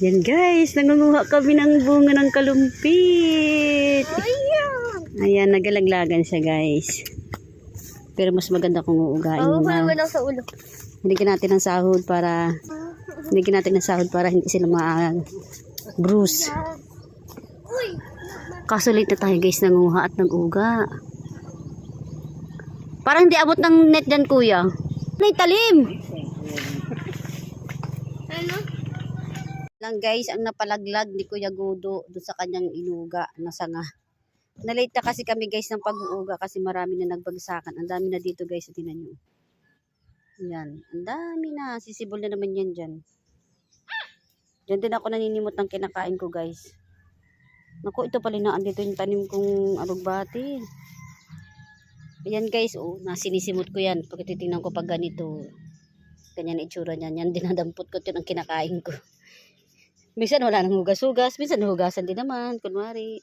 Yan guys, nangunguha kami ng bunga ng kalumpit. Ayan, nagalaglagan siya guys. Pero mas maganda kung uugain Oo, mo na. sa ulo. Hinigyan natin ng sahod para hinigyan natin ng sahod para hindi sila ma bruise. Kaso late na tayo guys nanguha at nag-uga. Parang hindi abot ng net dyan kuya. May talim! Ano? Lang guys ang napalaglag ni Kuya Gudo doon sa kanyang inuga na sanga. Nalate na kasi kami guys ng pag-uuga kasi marami na nagbagsakan. Ang dami na dito guys, tinan nyo. Yan, ang dami na. Sisibol na naman yan dyan. Diyan din ako naninimot ng kinakain ko guys. Naku, ito pala na andito yung tanim kong alugbati. Ayan guys, oh, nasinisimot ko yan. Pag titingnan ko pag ganito, ganyan ang itsura niyan. Yan, dinadampot ko ito ng kinakain ko. Minsan wala nang hugas-hugas, minsan hugasan din naman, kunwari.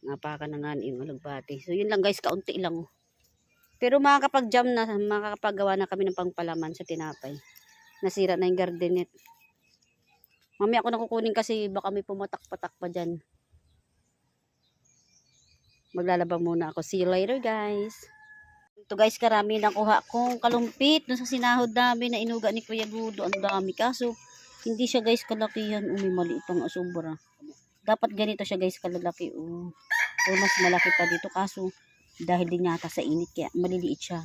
Napaka na nga yung alugbati. So yun lang guys, kaunti lang. Pero makakapag-jam na, makakapagawa na kami ng pangpalaman sa tinapay. Nasira na yung gardenet. Mamaya ako nakukunin kasi baka may pumatak-patak pa dyan. Maglalaba muna ako. See you later guys. Ito guys, karami nakuha kong kalumpit dun sa sinahod namin na inuga ni Kuya Gudo. Ang dami. Kaso, hindi siya guys kalakihan. Umi, maliit ang asubra. Dapat ganito siya guys kalalaki. Oh. O mas malaki pa dito. Kaso, dahil din yata sa init kaya maliliit siya.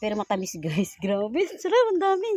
Pero matamis guys. Grabe. Sarap. Ang dami.